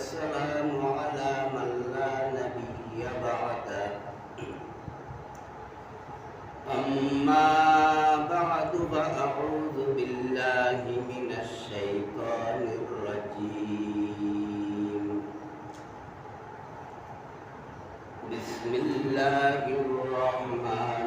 والسلام على من لا نبي بعده. أما بعد فأعوذ بالله من الشيطان الرجيم. بسم الله الرحمن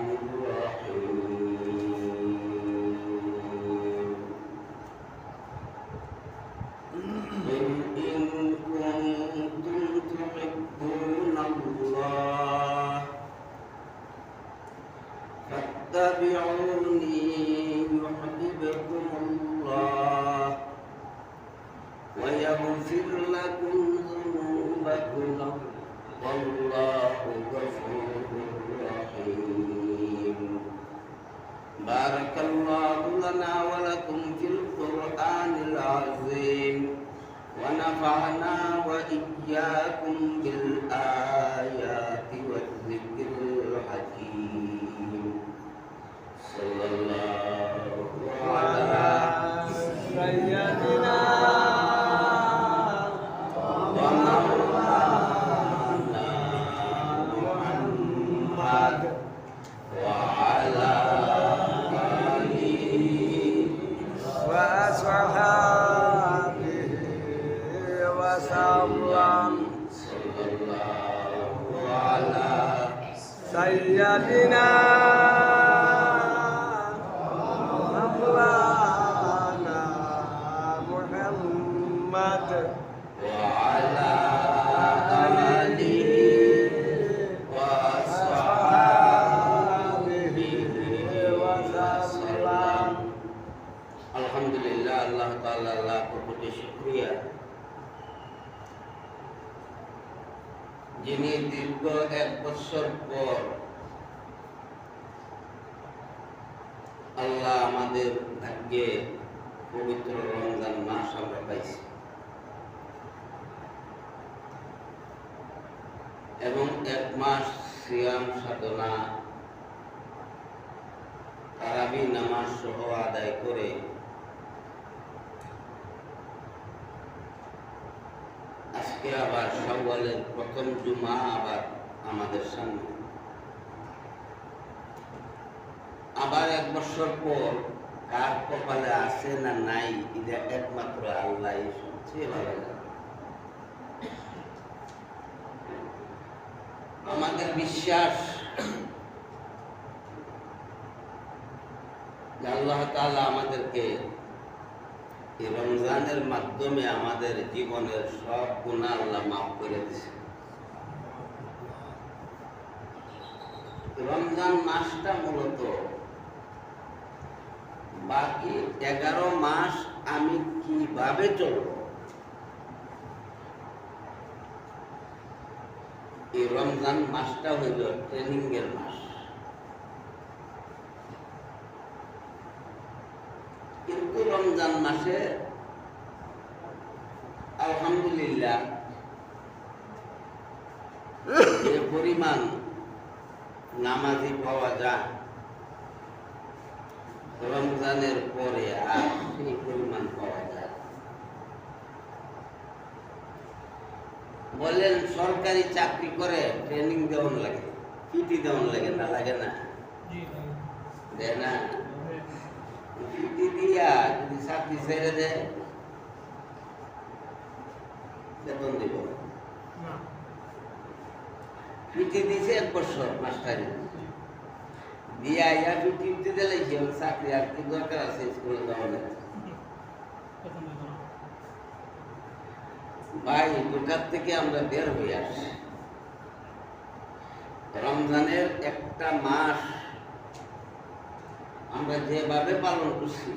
بارك الله لنا ولكم في القرآن العظيم ونفعنا وإياكم بالآيات. বছর পর আল্লাহ আমাদের ভাগ্যে পবিত্র রমজান মাস আমরা পাইছি। এবং এক মাস সিয়াম সাধনা, তারাবি নামাজ সহ আদায় করে আজকে আবার সওয়ালের প্রথম জুমা আবার আমাদের সামনে। আবার এক বছর পর কার কপালে আছে না নাই, এটা একমাত্র আল্লাহ সবচেয়ে ভালো আমাদের বিশ্বাস আল্লাহ তাআলা আমাদেরকে রমজানের মাধ্যমে আমাদের জীবনের সব গুণা আল্লাহ মাফ করে দিছে রমজান মাসটা মূলত। বাকি এগারো মাস আমি কীভাবে চলব? এই রমজান মাসটা হইল ট্রেনিং এর মাস। কিন্তু রমজান মাসে আলহামদুলিল্লাহ পরিমাণ নামাজি পাওয়া যায়। রমজানের পরে আর সেই পরিমাণ পাওয়া যায়? বললেন সরকারি চাকরি করে ট্রেনিং দেওয়ান লাগে পিটি দেওয়ান লাগে না লাগে না? দেয় না? দিয়া যদি চাকরি ছেড়ে দেয় বেতন দিব পিটি দিছে এক বছর মাস্টারি দিয়া ইয়া পিটি দিতে দিলে চাকরি আর কি দরকার আছে স্কুলে যাওয়ার ভাই দোকান থেকে আমরা বের হয়ে আসি রমজানের একটা মাস আমরা যেভাবে পালন করছি,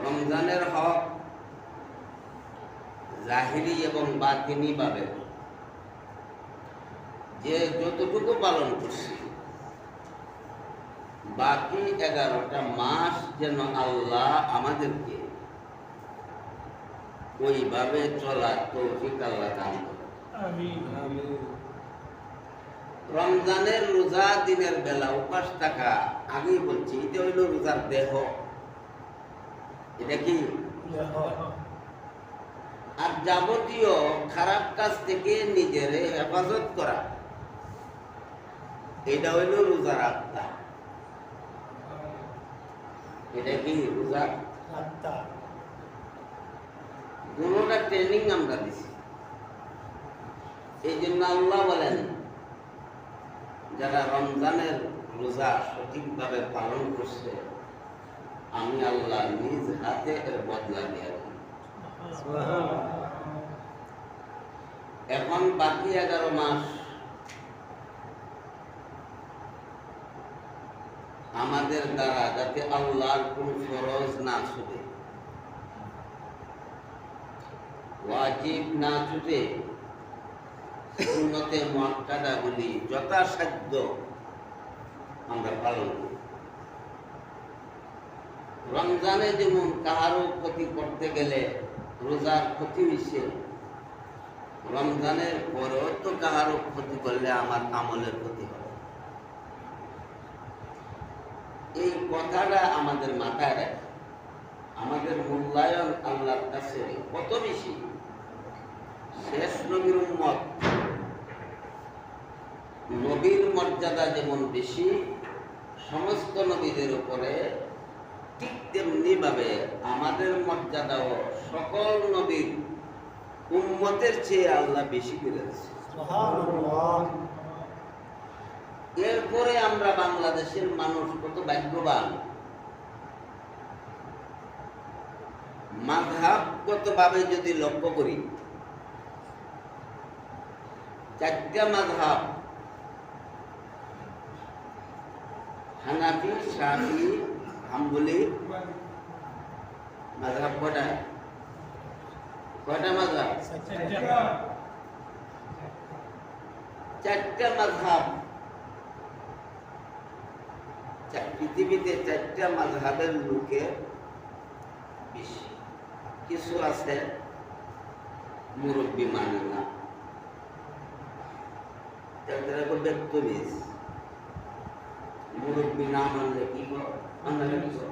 রমজানের হক জাহিরি এবং বাতিনি ভাবে যে যতটুকু পালন করছি বাকি এগারোটা মাস যেন আল্লাহ আমাদেরকে ওইভাবে চলার তৌফিক আল্লাহ দান রমজানের রোজা দিনের বেলা উপাস থাকা আগেই বলছি এটা হইল রোজার দেহ। এটা কি? আর যাবতীয় খারাপ কাজ থেকে নিজের হেফাজত করা। এটা হইল রোজার আত্মা। এটা কি রোজা? দুটা ট্রেনিং আমরা দিছি। এই জন্য আল্লাহ বলেন যারা রমজানের রোজা সঠিকভাবে পালন করছে আমি আল্লাহ নিজ হাতে এর বদলা দিয়ে দেব। এখন বাকি এগারো মাস আমাদের দ্বারা যাতে আল্লাহর কোন ফরজ না ছুটে, ওয়াজিব না ছুটে উন্নতে মর্যাদাগুলি যথাসাধ্য আমরা পালন করি। রমজানে যেমন কাহারও ক্ষতি করতে গেলে রোজার ক্ষতি হয়েছে রমজানের পরেও তো কাহারও ক্ষতি করলে আমার আমলের ক্ষতি হবে। এই কথাটা আমাদের মাথায় রাখে। আমাদের মূল্যায়ন আল্লাহর কাছে কত বেশি? শেষ নবীর উম্মত। নবীর মর্যাদা যেমন বেশি, সমস্ত নবীদের উপরে ঠিক তেমনি ভাবে আমাদের মর্যাদাও সকল নবীর উম্মতের চেয়ে আল্লাহ বেশি করে দিচ্ছে সুবহানাল্লাহ। এরপরে আমরা বাংলাদেশের মানুষ কত ভাগ্যবান। মাধাবগত ভাবে যদি লক্ষ্য করি চারটা মাধাব হানাফি শাফি হাম্বলি মাধাব কটা কটা মাধাব চারটা মাধাব চা- পৃথিবীতে চারটা মাঝহাবের লোকের বেশি কিছু আছে মুরব্বী মানে না তাদের এখন ব্যক্তবিজ মুরব্বী না মানলে কি কর- মানলে কি কর?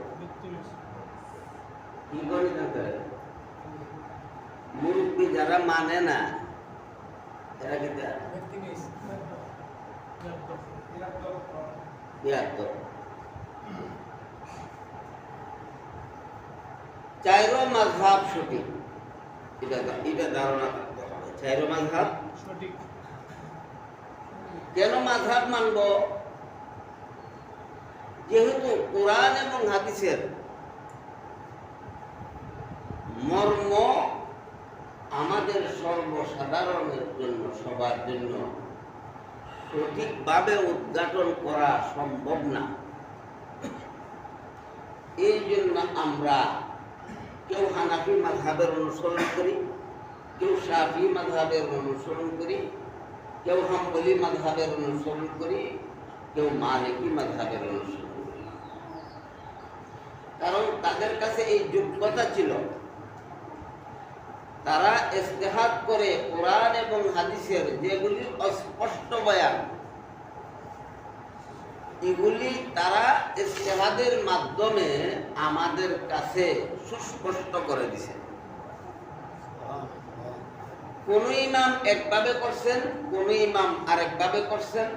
কি করে তাদের মুরব্বী যারা মানে না এরা কি তারা? তিয়াত্তর চাইরো মাঝহাব সঠিক এটা এটা ধারণা থাকতে হবে চাইরো মাঝহাব সঠিক কেন মাঝহাব মানব যেহেতু কোরআন এবং হাদিসের মর্ম আমাদের সর্বসাধারণের জন্য, সবার জন্য সঠিকভাবে উদ্ঘাটন করা সম্ভব না। এই জন্য আমরা কেউ হানাফি মাঝহাবের অনুসরণ করি, কেউ সাফি মাঝহাবের অনুসরণ করি, কেউ হাম্বলি মাঝহাবের অনুসরণ করি, কেউ মালিকি মাঝহাবের অনুসরণ কারণ তাদের কাছে এই যোগ্যতা ছিল। তারা ইস্তেহাদ করে কোরআন এবং হাদিসের যেগুলি অস্পষ্ট বয়ান, এগুলি তারা ইস্তেহাদের মাধ্যমে আমাদের কাছে সুস্পষ্ট করে দিছে। কোন ইমাম একভাবে করছেন, কোন ইমাম আরেকভাবে করছেন।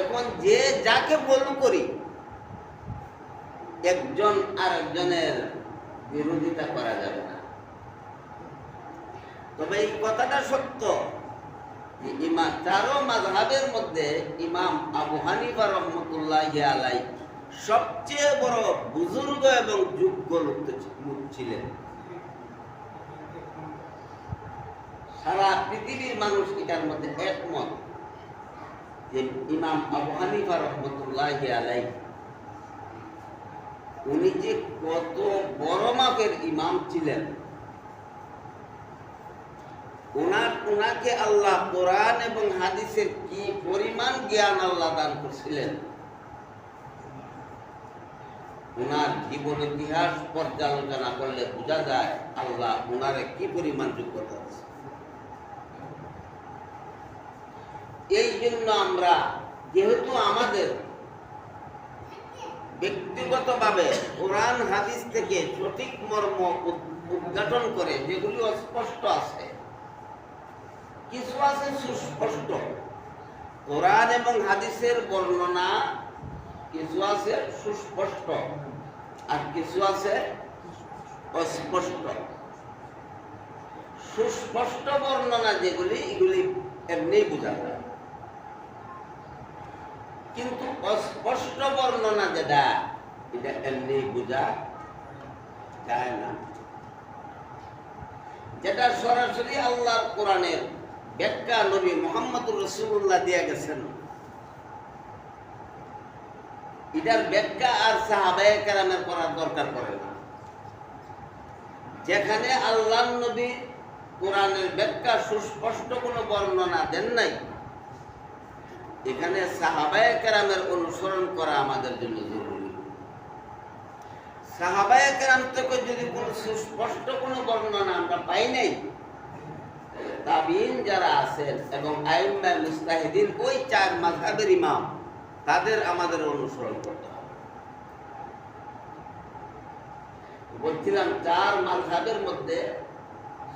এখন যে যাকে বলু করি একজন আরেকজনের বিরোধিতা করা যাবে না। তবে এই কথাটা সত্য যে ইমাম, চারো মাযহাবের মধ্যে ইমাম আবু হানিফা রহমতুল্লাহ আলাই সবচেয়ে বড় বুজুর্গ এবং যোগ্য লোক ছিলেন। সারা পৃথিবীর মানুষ এটার মধ্যে একমত যে ইমাম আবু হানিফা রহমতুল্লাহ আলাই উনি যে কত বড় মাপের ইমাম ছিলেন। ওনার ওনাকে আল্লাহ কোরআন এবং হাদিসের কি পরিমাণ জ্ঞান আল্লাহ দান করছিলেন? ওনার জীবন ইতিহাস পর্যালোচনা করলে বোঝা যায় আল্লাহ ওনারে কি পরিমাণ যোগ্যতা আছে এই জন্য আমরা, যেহেতু আমাদের ব্যক্তিগতভাবে কোরআন, হাদিস থেকে সঠিক মর্ম উদ- উদ্ঘাটন করে, যেগুলি অস্পষ্ট আছে। কিছু আছে সুস্পষ্ট। কোরআন এবং হাদিসের বর্ণনা কিছু আছে সুস্পষ্ট আর কিছু আছে অস্পষ্ট। সুস্পষ্ট বর্ণনা যেগুলি, এগুলি এমনি বোঝা যায়। কিন্তু অস্পষ্ট বর্ণনা যেটা এটা এমনি বোঝা যায় না। যেটা সরাসরি আল্লাহর কোরআনের ব্যাখ্যা নবী মোহাম্মদুর রসুল্লাহ দিয়ে গেছেন। এটার ব্যাখ্যা আর সাহাবায়ে কেরামের করার দরকার পড়ে না। যেখানে আল্লাহ নবী কোরআনের ব্যাখ্যা সুস্পষ্ট কোনো বর্ণনা দেন নাই, এখানে সাহাবায়ে কেরামের অনুসরণ করা আমাদের জন্য জরুরি। সাহাবায়ে কেরাম থেকে যদি কোনো সুস্পষ্ট কোনো বর্ণনা আমরা পাই নাই তাবিন যারা আছেন এবং আইম্মা মুস্তাহিদিন, ওই চার মাযহাবের ইমাম, তাদের আমাদের অনুসরণ করতে হবে। বলছিলাম, চার মাযহাবের মধ্যে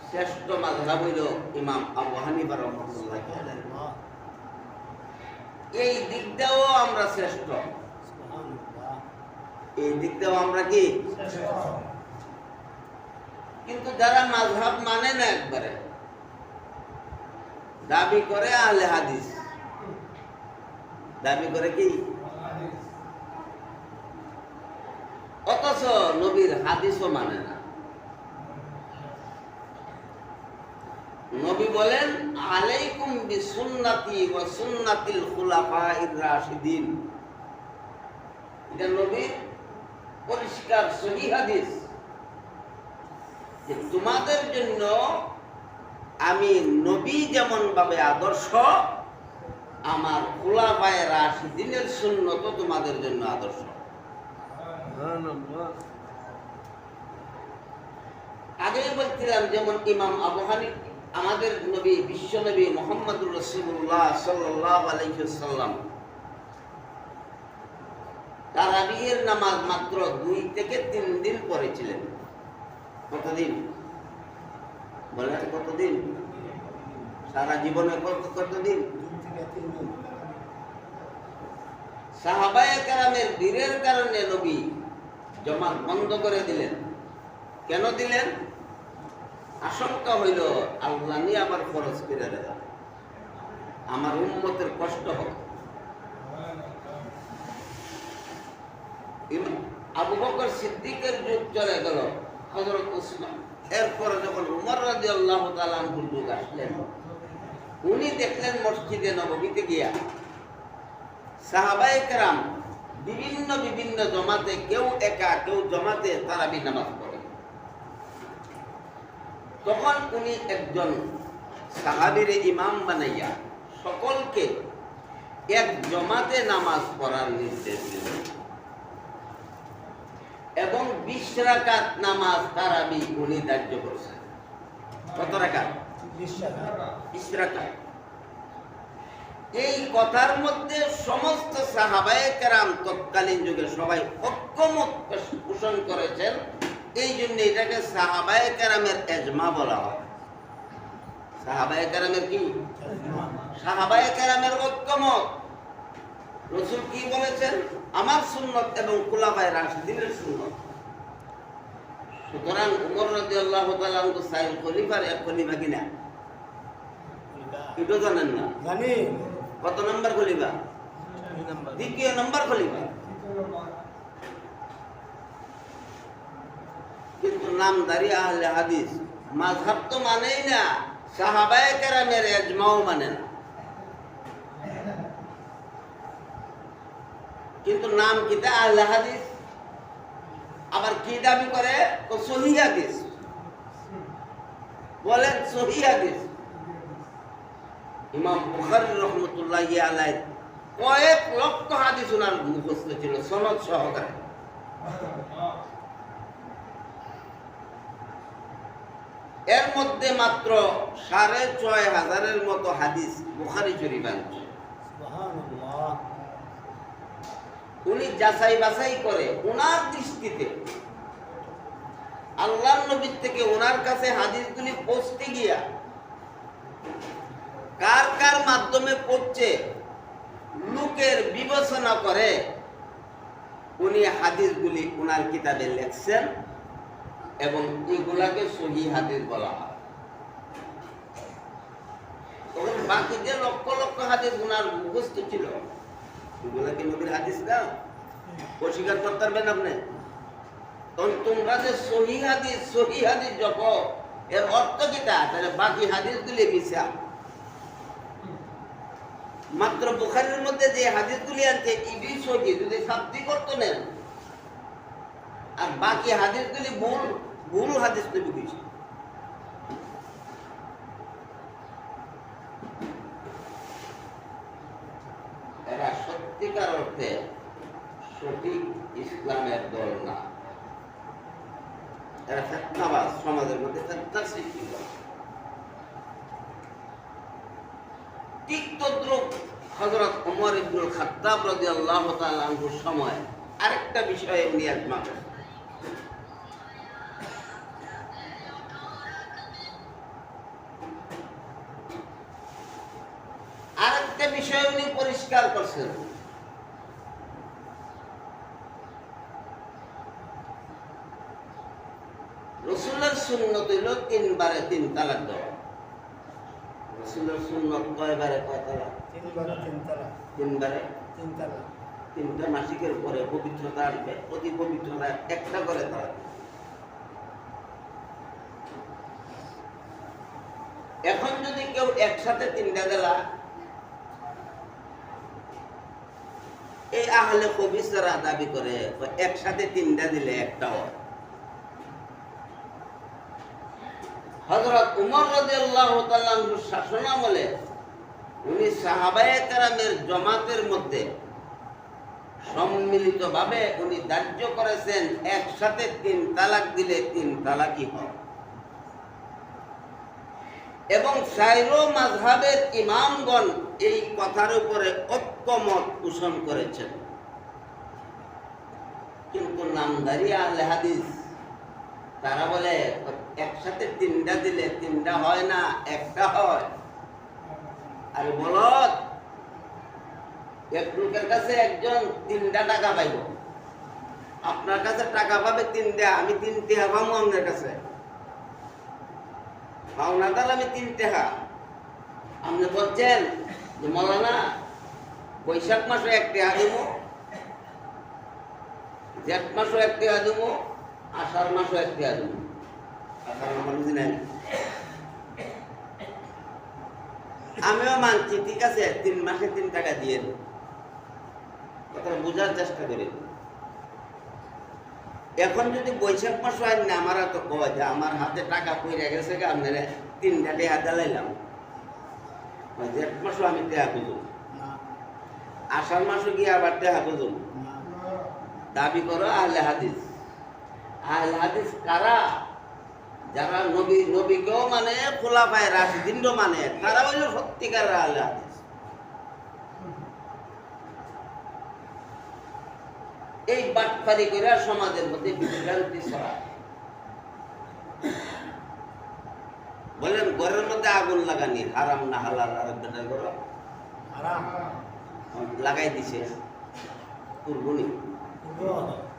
শ্রেষ্ঠ মাযহাব হইল ইমাম আবু হানিফা রহমতুল্লাহ এই দিকটাও আমরা শ্রেষ্ঠ। এই দিকটাও আমরা কি? কিন্তু যারা মাযহাব মানে না একবারে, দাবি করে আহলে হাদিস। দাবি করে কি? অথচ নবীর হাদিসও মানে না। নবী বলেন, আলাইকুম বিসুন্নতি ওয়া সুন্নাতিল খুলাফাইর রাশিদিন। এটা নবীর পরিষ্কার সহি হাদিস। যে তোমাদের জন্য আমি নবী যেমন ভাবে আদর্শ আমার খোলাফায় রাশিদিনের সুন্নত তোমাদের জন্য আদর্শ। আগেই বলছিলাম যেমন ইমাম আবু হানিফ আমাদের নবী বিশ্ব নবী মোহাম্মদুর রসুল্লাহ সাল্লাহ আলাইসাল্লাম তারাবিহের নামাজ মাত্র দুই থেকে তিন দিন পড়েছিলেন। কতদিন? বলেন কতদিন? সারা জীবনে কত কতদিন? সাহাবায়ে কারামের বীরের কারণে নবী জমাত বন্ধ করে দিলেন। কেন দিলেন? আশঙ্কা হইল, আল্লাহ আবার খরচ করে দেয়। আমার উন্মতের কষ্ট হবে। সিদ্দিকের যুগ চলে গেল হজরত উসমান এরপরে যখন উমর রাজি আল্লাহ তালামপুর যুগ আসলেন, উনি দেখলেন মসজিদে নবমীতে গিয়া সাহাবায়ে কেরাম বিভিন্ন বিভিন্ন জমাতে, কেউ একা, কেউ জমাতে তারাবি নামাজ পড়ে। তখন উনি একজন সাহাবির ইমাম বানাইয়া সকলকে এক জমাতে নামাজ পড়ার নির্দেশ দিলেন। এবং বিশ রাকাত নামাজ তারাবি উনি ধার্য করেছেন কত রাকাত? বিশ রাকাত। এই কথার মধ্যে সমস্ত সাহাবায়ে কেরাম তৎকালীন যুগে সবাই ঐক্যমত পোষণ করেছেন। এই জন্য এটাকে সাহাবায়ে কেরামের এজমা বলা হয়। সাহাবায়ে কেরামের কি? সাহাবায়ে কেরামের ঐক্যমত। রসুল কি বলেছেন? আমার সুন্নত এবং রাশিদিনের সুন্নত। সুতরাং উমর রাদিয়াল্লাহু তাআলা তো সাইল খলিফার এক খলিফা কিনা? এটা জানেন না। জানি। কত নম্বর খলিফা? দ্বিতীয় নম্বর খলিফা। কিন্তু নামদারি আহলে হাদিস মাযহাব তো মানেই না সাহাবায়ে কেরামের এজমাও মানে না। কিন্তু নাম কিতা আল্লাহ হাদিস। আবার কি দাবি করে? সহি হাদিস। বলেন সহি হাদিস। ইমাম বুখারী রহমতুল্লাহ আলাইহি কয়েক লক্ষ হাদিস ওনার মুখস্থ ছিল, সনদ সহকারে। এর মধ্যে মাত্র সাড়ে ছয় হাজারের মতো হাদিস বুখারি শরীফ আনছে উনি যাচাই বাছাই করে ওনার দৃষ্টিতে। আল্লাহ নবীর থেকে ওনার কাছে হাদিসগুলি পৌঁছতে গিয়া কার কার মাধ্যমে পড়ছে, লোকের বিবেচনা করে উনি হাদিসগুলি ওনার কিতাবে লেখছেন এবং এগুলাকে সহি হাদিস বলা হয়। তখন বাকি যে লক্ষ লক্ষ হাদিস ওনার মুখস্থ ছিল এগুলা কি নবীর হাদিস না? অস্বীকার করতে পারবেন আপনি? তখন তোমরা যে সহি হাদিস সহি হাদিস যত এর অর্থ কিটা তাহলে বাকি হাদিসগুলি মিশা মাত্র বুখারির মধ্যে যে হাদিসগুলি আছে, ইবি সহি, যদি শাব্দি করতো নেন। আর বাকি হাদিসগুলি ভুল ভুল হাদিস নবী কইছে এরা সত্যিকার অর্থে সঠিক ইসলামের দল না এরা ফেতনাবাজ সমাজের মধ্যে ফেতনার সৃষ্টি করে ঠিক তদ্রুপ হজরত ওমর ইবনুল খাত্তাব রাদিয়াল্লাহু তাআলা আনহুর সময় আরেকটা বিষয়ে উনি একমত। আরেকটা বিষয় উনি পরিষ্কার করছেন। রসুলের সুন্নত হইল তিনবারে তিন তালাক দেওয়া। রসুলের সুন্নত কয়বারে কয় তালাক? তিনবার তিনতলা তিনবারে। তিনতলা তিনটা মাসিকের পরে পবিত্রতা আসবে। অতি পবিত্রতা একটা করে তালাক এখন যদি কেউ একসাথে তিনটা দেলা, এই আহলে কবিসরা দাবি করে একসাথে তিনটা দিলে একটা হয়। হযরত উমর তাআলা আনহুর শাসনামলে উনি সাহাবায়ে কেরামের জমাতের মধ্যে সম্মিলিতভাবে উনি ধার্য করেছেন, একসাথে তিন তালাক দিলে তিন তালাকই হয়। এবং সাইরো মাযহাবের ইমামগণ এই কথার উপরে ঐক্যমত পোষণ করেছেন। কিন্তু নামদারি আহলে হাদিস, তারা বলে, একসাথে তিনটা দিলে তিনটা হয় না, একটা হয়। আর বলত এক লোকের কাছে একজন তিনটা টাকা পাইব। আপনার কাছে টাকা পাবে তিনটা, আমি তিন টেহা পাবো আপনার কাছে। পাওনা তাহলে আমি তিন টেহা আপনি বলছেন যে, মৌলানা, বৈশাখ মাসে এক টেহা দেবো, জেঠ মাসও এক টেহা দেবো, আষাঢ় মাসও এক টেহা দেবো। আষাঢ় আমার বুঝি নাই আমিও মানছি ঠিক আছে তিন মাসে তিন টাকা দিয়ে দেবো। বোঝার চেষ্টা করি। এখন যদি বৈশাখ মাস হয় না আমার তো কয় যে আমার হাতে টাকা পড়ে গেছে গা তিন তিনটা টেহা দিলাইলাম জেঠ মাসও আমি টেহা খুঁজব না। আষাঢ় মাসও গিয়ে আবার টেহা খুঁজব দাবি করো আহলে হাদিস। আহলে হাদিস কারা? যারা নবী নবীকেও মানে খোলা পায় রাশিদিনও মানে তারা হইল সত্যিকার আহলে হাদিস। এই বাটপারি করে সমাজের মধ্যে বিভ্রান্তি ছড়ায়। বলেন ঘরের মধ্যে আগুন লাগানি হারাম না হালাল? আর বেটা করো হারাম। লাগাই দিছে। পূর্বনি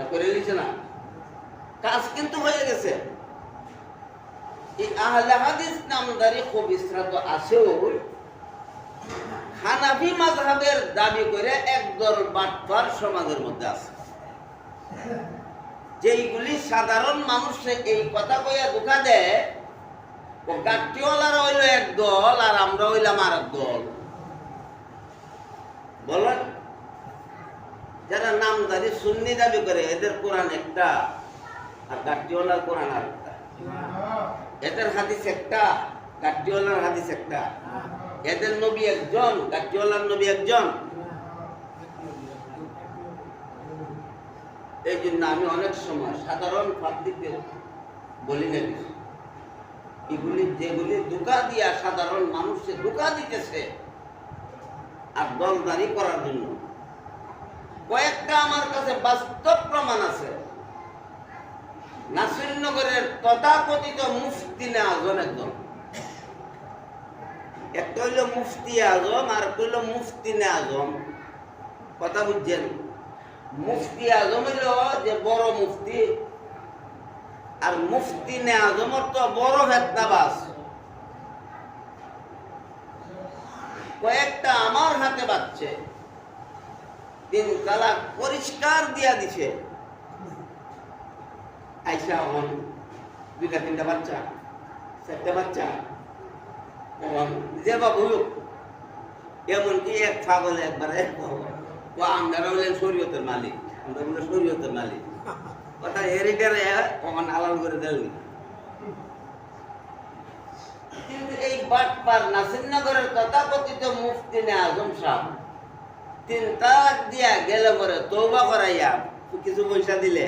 না করে না। কাজ কিন্তু হয়ে গেছে। দাবি করে একদল সমাজের মধ্যে আছে। যেইগুলি সাধারণ মানুষে এই কথা কইয়া ধোকা দেয়, ও হইল এক দল আর আমরা হইলাম আর এক দল। বলেন? যারা নামদারি সুন্নি দাবি করে, এদের কোরআন একটা, আর গাট্টিওয়ালার কোরআন আর একটা। এদের হাদিস একটা গাট্টিওয়ালার হাদিস একটা। এদের নবী একজন গাট্টিওয়ালার নবী একজন। এই জন্য আমি অনেক সময় সাধারণ পাবলিকদের বলি না কিছু। এগুলি যেগুলি ধোকা দিয়া সাধারণ মানুষকে দোকা দিতেছে, আর দলদারি করার জন্য। কয়েকটা আমার কাছে বাস্তব প্রমাণ আছে। নাসিরনগরের তথাকথিত মুফতি না আজম একজন। একটা হইল মুফতি আজম, আর একটা হইল মুফতি না আজম। কথা বুঝছেন? মুফতি আজম হইল যে বড় মুফতি, আর মুফতি নে আজমর তো বড় ভেদনাবাস কয়েকটা আমার হাতে বাচ্চে তিন তালাক পরিষ্কার দিয়া দিছে। আইসা দুইটা তিনটা বাচ্চা, চারটা বাচ্চা। যে এমনকি এক ছাগলে একবার এক আমরা শরীয়তের মালিক, আমরা শরীয়তের মালিক। কথা হেরিটারে ওখান আলাল করে দেয়নি। কিন্তু এই বাটপার নাসিরনগরের তথাকথিত মুফতি নে আজম সাহ তিন তালাক দিয়া গেলে পরে তৌবা করাইয়া কিছু পয়সা দিলে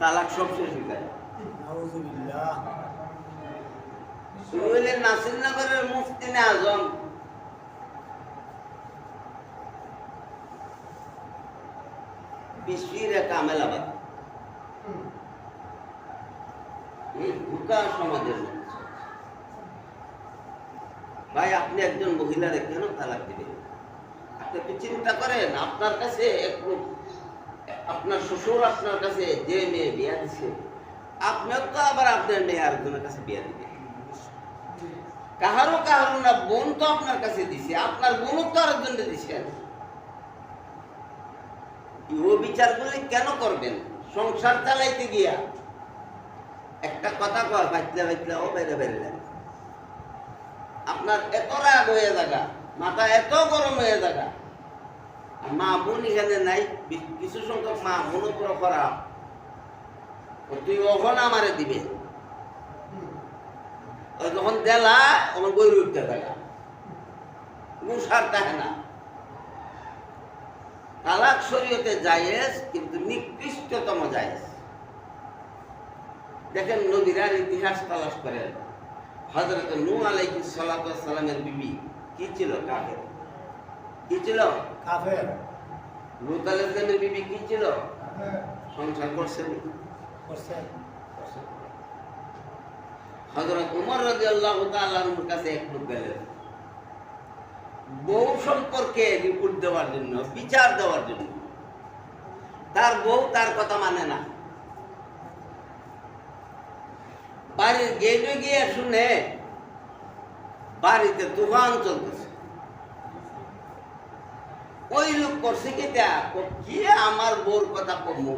তালাক সব শেষ হয়ে যায়। শুরু হইলেন নাসিরনগরের মুফতি নে আজম। বিশ্বির কামেলাবাদ এই ঢুকা সমাজের ভাই আপনি একজন মহিলারে কেন তালাক দিবেন? আপনি চিন্তা করেন, আপনার কাছে আপনার শ্বশুর আপনার কাছে যে মেয়ে বিয়া দিছে, আপনিও তো আবার আপনার মেয়ে আরেকজনের কাছে বিয়া দিবেন। কাহারও কাহারও না, বোন তো আপনার কাছে দিছে, আপনার বোনও তো আরেকজনকে দিছেন ও বিচারগুলি কেন করবেন? সংসার চালাইতে গিয়া। একটা কথা কয়, বাচ্চা বাচ্চা, ও বেড়ে বেড়ে। যায়। আপনার এত রাগ হয়ে থাকা মাথা এত গরম হয়ে থাকা মা বোন এখানে নাই কিছু সংখ্যক মা বোন ও তুই ওখন আমারে দিবে। যখন দেলা, তখন গরু উঠতে থাকা মুসার থাকে না। তালাক শরীয়তে জায়েজ কিন্তু নিকৃষ্টতম জায়েজ দেখেন নবীরার ইতিহাস তালাশ করেন। হজরত নূ আলাইহিস সালাতু ওয়াস সালামের বিবি, কি ছিল কাফের? কি ছিল? কাফের। লুত বিবি কি ছিল? সংসার করছেন হজরত উমর রাদিয়াল্লাহু তাআলার কাছে এক লোক গেলেন। বউ সম্পর্কে রিপোর্ট দেওয়ার জন্য বিচার দেওয়ার জন্য। তার বউ তার কথা মানে না। বাড়ির গেটে গিয়ে শুনে বাড়িতে তুফান চলতেছে। ওই লোক করছে কি কি আমার বউর কথা কমু?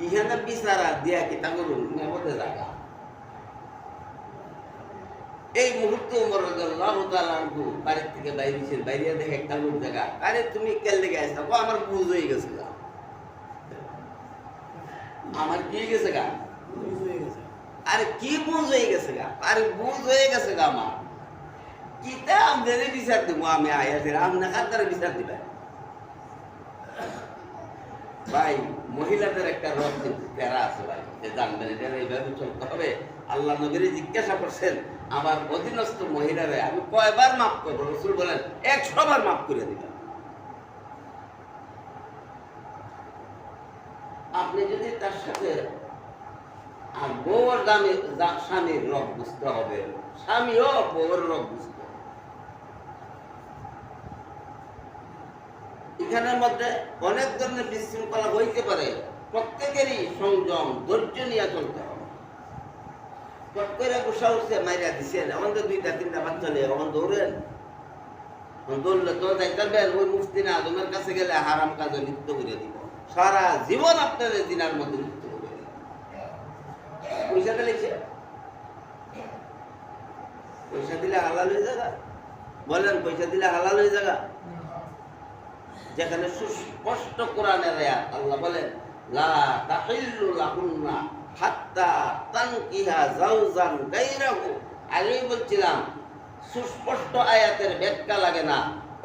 ইহানে বিচারা দিয়া কি তা করুন নেবতে জায়গা এই মুহূর্তে উমর রাদিয়াল্লাহু তাআলা আনহু বাড়ি থেকে বাইরেছেন বাইরে দেখে একটা লোক জায়গা আরে তুমি কেল আসছো ও আমার বুঝ হয়ে গেছে গা। আমার কি গেছে গা? আরে কি বুঝ হয়ে গেছে গা? আরে বুঝ হয়ে গেছে গা আমার। কিতা আমাদের বিচার দিব আমি আয়াতের আমনা কাতারে বিচার দিবে। ভাই, মহিলাদের একটা রব প্যারা আছে ভাই, যে জানবেন এটা এইভাবে চলতে হবে। আল্লাহ নবীর জিজ্ঞাসা করছেন, আমার অধীনস্থ মহিলারে আমি কয়বার মাফ করব? রসুল বলেন একশো বার মাফ করে দিলাম আপনি যদি তার সাথে আর বউর দামি স্বামীর রব বুঝতে হবে, স্বামীও বউর রব বুঝতে হবে মধ্যে অনেক ধরনের বিশৃঙ্খলা হইতে পারে, প্রত্যেকেরই সংযম, ধৈর্য নিয়ে চলতে হবে। প্রত্যেকের গুসা উঠছে, মাইরা দিছেন আমাদের দুইটা, তিনটা বাচ্চা নিয়ে এখন দৌড়েন। দৌড়লে তো যাইতেন ওই মুফতি না আজমের কাছে গেলে হারাম কাজে লিপ্ত করে দিব। সারা জীবন আপনার এই দিনার মধ্যে লিপ্ত করে দিব পয়সা দিলেছে পয়সা দিলে হালাল হয়ে যাগা বলেন, পয়সা দিলে হালাল হয়ে যাগা যেখানে সুস্পষ্ট কোরআনের আয়াত আল্লাহ বলেন, লা তাহিল্লু লাহুন্না হাত্তা তানকিহা জাওজান গায়রাহু। আমি বলছিলাম, সুস্পষ্ট আয়াতের ব্যাখ্যা লাগে না,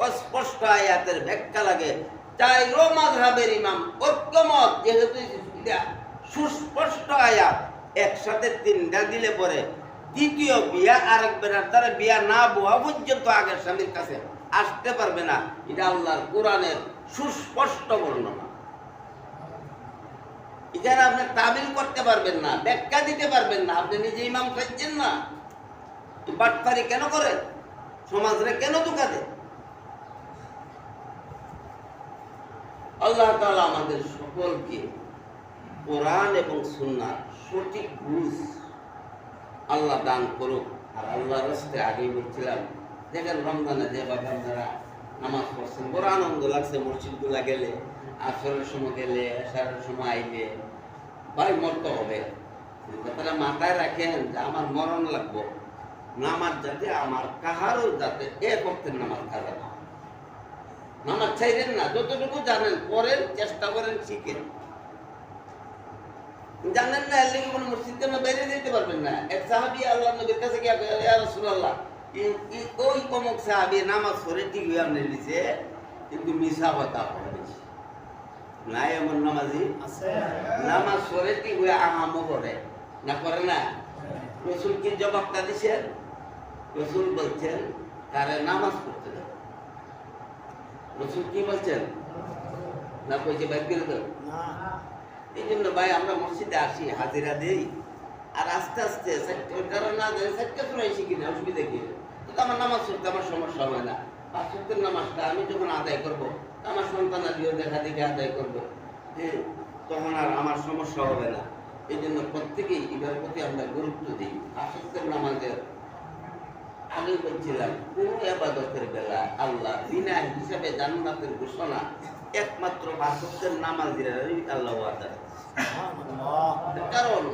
অস্পষ্ট আয়াতের ব্যাখ্যা লাগে। তাই রো মাযহাবের ইমাম, ঐক্যমত যেহেতু সুস্পষ্ট আয়াত একসাথে তিনটা দিলে পরে দ্বিতীয় বিয়া আরেক বেড়ার দ্বারা বিয়া না বোয়া পর্যন্ত আগের স্বামীর কাছে আসতে পারবে না। এটা আল্লাহর কোরআনের সুস্পষ্ট বর্ণনা। এখানে আপনি তাবিল করতে পারবেন না, ব্যাখ্যা দিতে পারবেন না। আপনি নিজে ইমাম খাচ্ছেন না। বাটপারি কেন করে সমাজরে কেন ধোকা দেন? আল্লাহ তাআলা আমাদের সকলকে কোরআন এবং সুন্নাহ সঠিক বুঝ আল্লাহ দান করুক। আর আল্লাহ রাস্তে আগেই বলছিলাম দেখেন রমজানে যে বাবা আপনারা নামাজ পড়ছেন বড় আনন্দ লাগছে। মসজিদগুলা গেলে আসরের সময় গেলে এসারের সময় আইলে ভাই মরতে হবে। কথাটা মাথায় রাখেন যে আমার মরণ লাগবো। নামাজ যাতে আমার কাহারও যাতে এ করতেন নামাজ কাজা না নামাজ চাইলেন না যতটুকু জানেন পড়েন চেষ্টা করেন শিখেন। জানেন না এর লেগে কোনো মসজিদ বেরিয়ে দিতে পারবেন না। এক সাহাবি আল্লাহ নবীর কাছে গিয়ে কয়, ওই কমক সাহাবি নামাজ পড়ে ঠিক হয়ে আপনি নিছে কিন্তু মিশা কথা পড়েছে নাই এমন নামাজি? নামাজ পড়ে ঠিক হয়ে আহামও পড়ে। না করে না? রসুল কি জবাবটা দিছেন? রসুল বলছেন তারে নামাজ পড়তে দাও। রসুল কি বলছেন? না কইছে বাইক করে এই জন্য ভাই আমরা মসজিদে আসি হাজিরা দেই। আর আস্তে আস্তে ওই কারণ না দেয় চারটে সময় শিখি না অসুবিধা কি? কিন্তু আমার নামাজ পড়তে আমার সমস্যা হয় না। পাঁচ সপ্তাহের নামাজটা আমি যখন আদায় করব আমার সন্তান আদিও দেখা দেখে আদায় করব হ্যাঁ তখন আর আমার সমস্যা হবে না। এই জন্য প্রত্যেকেই এটার প্রতি আমরা গুরুত্ব দিই। পাঁচ সপ্তাহের নামাজের আমি বলছিলাম কোন আবাদতের বেলা আল্লাহ বিনা হিসাবে জান্নাতের ঘোষণা একমাত্র বাসকের নামাজিরাই আল্লাহ কারণ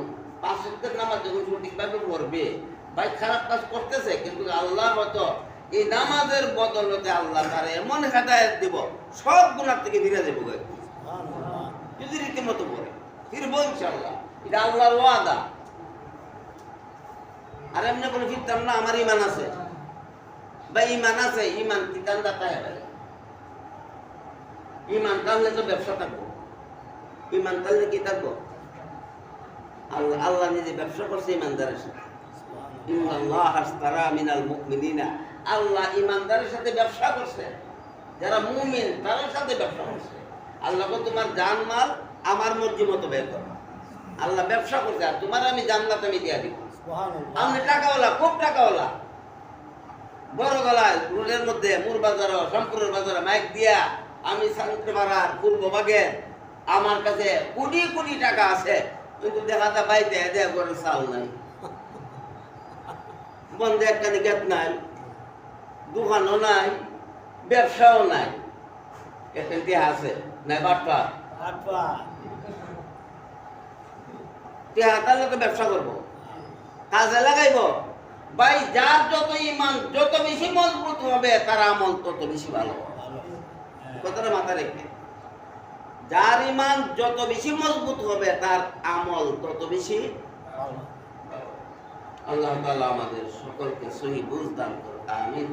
বাসকের নামাজ যখন সঠিকভাবে পড়বে ভাই খারাপ কাজ করতেছে, কিন্তু আল্লাহ হয়তো এই নামাজের বদলতে আল্লাহ তার এমন হেদায়ত দিব সব গুণার থেকে ফিরে দেবো যদি রীতিমতো ফিরবো ইনশাল্লাহ এটা আল্লাহর ওয়াদা। আর এমনি ফিরতাম না, আমার ইমান আছে। বা ইমান আছে, ইমান তাই হবে ইমান টানলে তো ব্যবসা থাকব। ইমান টানলে কি থাকব? আল্লাহ আল্লাহ নিজে ব্যবসা করছে, ইমানদারের সাথে। মিনাল আল্লাহ ইমানদারের সাথে ব্যবসা করছে। যারা মুমিন তাদের সাথে ব্যবসা করছে। আল্লাহ তোমার জান মাল আমার মর্জি মতো ব্যয় করো। আল্লাহ ব্যবসা করছে আর তোমার আমি জান্নাত আমি দিয়া দিব। আপনি টাকাওয়ালা খুব টাকাওয়ালা। বড় গলায় রোডের মধ্যে মুর বাজার শঙ্করের বাজারে মাইক দিয়া আমি সান্ত্রপাড়ার পূর্ব ভাগে আমার কাছে কোটি কোটি টাকা আছে। কিন্তু দেখাতে বাইতে দেয়া করে চাল নাই। বন্ধে একখানি গেট নাই দোকানও নাই ব্যবসাও নাই। আছে নাই বাটপা ব্যবসা করব। কাজে লাগাইব। ভাই যার যত ইমান যত বেশি মজবুত হবে তার আমল তত বেশি ভালো। হবে। ভালো। হ্যাঁ, কথাটা মাথা রেখে। যার ইমান যত বেশি মজবুত হবে তার আমল তত বেশি ভালো। আল্লাহ তালা আমাদের সকলকে সহি বুঝ দান করুন আমিন।